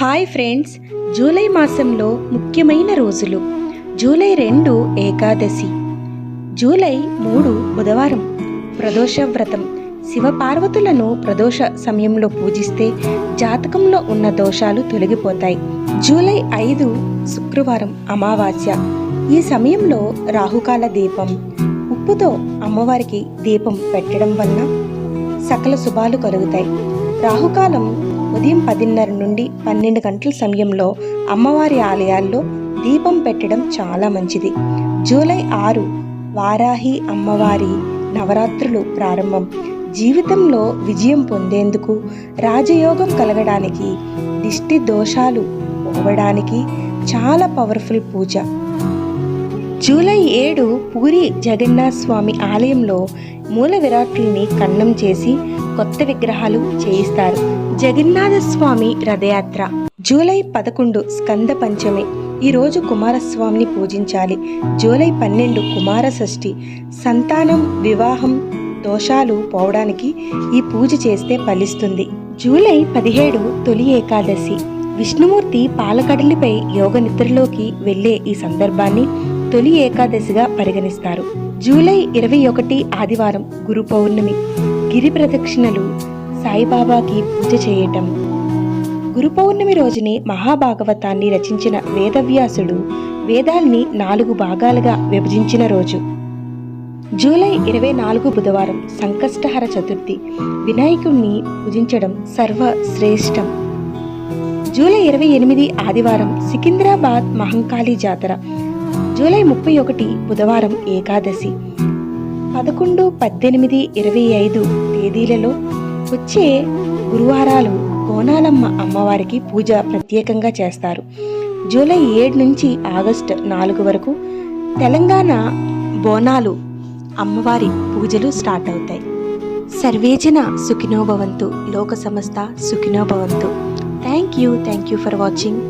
Hi friends July మాసంలో ముఖ్యమైన రోజులు. జూలై రెండు ఏకాదశి. జూలై మూడు బుధవారం. ప్రదోష వ్రతం. శివపార్వతులను ప్రదోష సమయంలో పూజిస్తే జాతకంలో ఉన్న దోషాలు తొలగిపోతాయి. జూలై ఐదు శుక్రవారం అమావాస్య. ఈ సమయంలో రాహుకాల దీపం. ఉప్పుతో అమ్మవారికి దీపం పెట్టడం వలన సకల శుభాలు కలుగుతాయి. రాహుకాలం ఉదయం పదిన్నర నుండి పన్నెండు గంటల సమయంలో అమ్మవారి ఆలయాల్లో దీపం పెట్టడం చాలా మంచిది. జూలై ఆరు వారాహి అమ్మవారి నవరాత్రులు ప్రారంభం. జీవితంలో విజయం పొందేందుకు రాజయోగం కలగడానికి దిష్టి దోషాలు పోవడానికి చాలా పవర్ఫుల్ పూజ. జూలై ఏడు పూరి జగన్నాథ్ స్వామి ఆలయంలో మూల విరాట్లని కన్నం చేసి కొత్త విగ్రహాలు చేయిస్తారు. జగన్నాథ స్వామి రథయాత్ర. జూలై పదకొండు స్కంద పంచమి. ఈ రోజు కుమారస్వామిని పూజించాలి. జూలై పన్నెండు కుమార షష్ఠి సంతానం వివాహం దోషాలు పోవడానికి ఈ పూజ చేస్తే ఫలిస్తుంది. జూలై పదిహేడు తొలి ఏకాదశి. విష్ణుమూర్తి పాలకడలిపై యోగ నిద్రలోకి వెళ్ళే ఈ సందర్భాన్ని తొలి ఏకాదశిగా పరిగణిస్తారు. జూలై ఇరవై ఒకటి ఆదివారం గురు పౌర్ణమి. గిరి ప్రదక్షిణలు సాయిబాబాకి పూజ చేయటం. గురు పౌర్ణమి రోజునే మహాభాగవతాన్ని రచించిన వేదవ్యాసుడు వేదాల్ని నాలుగు భాగాలుగా విభజించిన రోజు. జూలై ఇరవై నాలుగు బుధవారం సంకష్టహర చతుర్థి. వినాయకుణ్ణి పూజించడం సర్వశ్రేష్టం. జూలై ఇరవై ఎనిమిది ఆదివారం సికింద్రాబాద్ మహంకాళి జాతర. జూలై ముప్పై ఒకటి బుధవారం ఏకాదశి. పదకొండు పద్దెనిమిది ఇరవై ఐదు తేదీలలో వచ్చే గురువారాలు కోనాలమ్మ అమ్మవారికి పూజ ప్రత్యేకంగా చేస్తారు. జూలై ఏడు నుంచి ఆగస్టు నాలుగు వరకు తెలంగాణ బోనాలు అమ్మవారి పూజలు స్టార్ట్ అవుతాయి. సర్వేజన సుఖినోభవంతు లోక సమస్త Sukhinobhavantu. Thank you thank you for watching.